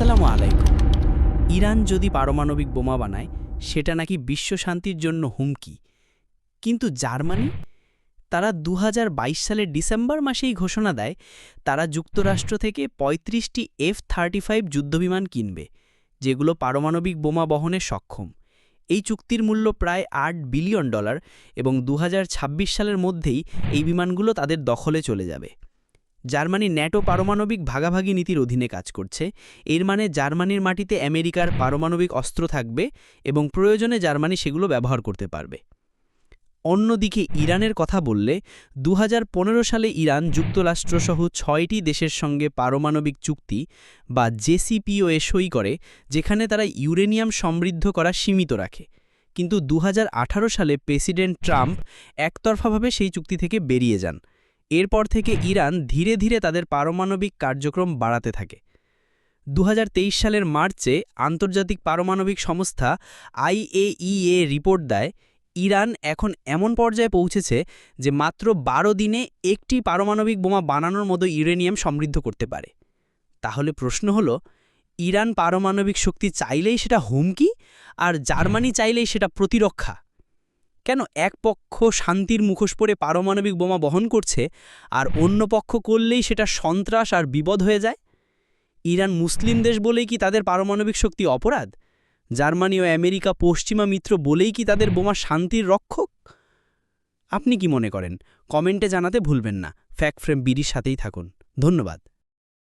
আসসালামু আলাইকুম। ইরান যদি পারমাণবিক বোমা বানায়, সেটা নাকি বিশ্ব শান্তির জন্য হুমকি। কিন্তু জার্মানি? তারা দু হাজার বাইশ সালের ডিসেম্বর মাসেই ঘোষণা দেয়, তারা যুক্তরাষ্ট্র থেকে ৩৫টি এফ থার্টি ফাইভ যুদ্ধবিমান কিনবে, যেগুলো পারমাণবিক বোমা বহনে সক্ষম। এই চুক্তির মূল্য প্রায় আট বিলিয়ন ডলার এবং দু হাজার ছাব্বিশ সালের মধ্যেই এই বিমানগুলো তাদের দখলে চলে যাবে। জার্মানি ন্যাটো পারমাণবিক ভাগাভাগি নীতির অধীনে কাজ করছে। এর মানে জার্মানির মাটিতে আমেরিকার পারমাণবিক অস্ত্র থাকবে এবং প্রয়োজনে জার্মানি সেগুলো ব্যবহার করতে পারবে। অন্যদিকে ইরানের কথা বললে দু হাজার পনেরো সালে ইরান যুক্তরাষ্ট্রসহ ছয়টি দেশের সঙ্গে পারমাণবিক চুক্তি বা জেসিপিওএ সই করে, যেখানে তারা ইউরেনিয়াম সমৃদ্ধ করা সীমিত রাখে। কিন্তু দু হাজার আঠারো সালে প্রেসিডেন্ট ট্রাম্প একতরফাভাবে সেই চুক্তি থেকে বেরিয়ে যান। এরপর থেকে ইরান ধীরে ধীরে তাদের পারমাণবিক কার্যক্রম বাড়াতে থাকে। দু হাজার তেইশ সালের মার্চে আন্তর্জাতিক পারমাণবিক সংস্থা আইএইএ রিপোর্ট দেয়, ইরান এখন এমন পর্যায়ে পৌঁছেছে যে মাত্র বারো দিনে একটি পারমাণবিক বোমা বানানোর মতো ইউরেনিয়াম সমৃদ্ধ করতে পারে। তাহলে প্রশ্ন হলো, ইরান পারমাণবিক শক্তি চাইলেই সেটা হুমকি আর জার্মানি চাইলেই সেটা প্রতিরক্ষা? কেন এক পক্ষ শান্তির মুখোশ পরে পারমাণবিক বোমা বহন করছে আর অন্য পক্ষ করলেই সেটা সন্ত্রাস আর বিপদ হয়ে যায়? ইরান মুসলিম দেশ বলেই কি তাদের পারমাণবিক শক্তি অপরাধ? জার্মানি ও আমেরিকা পশ্চিমা মিত্র বলেই কি তাদের বোমা শান্তির রক্ষক? আপনি কি মনে করেন? কমেন্টে জানাতে ভুলবেন না। ফ্যাক্ট ফ্রেম বিডির সাথেই থাকুন। ধন্যবাদ।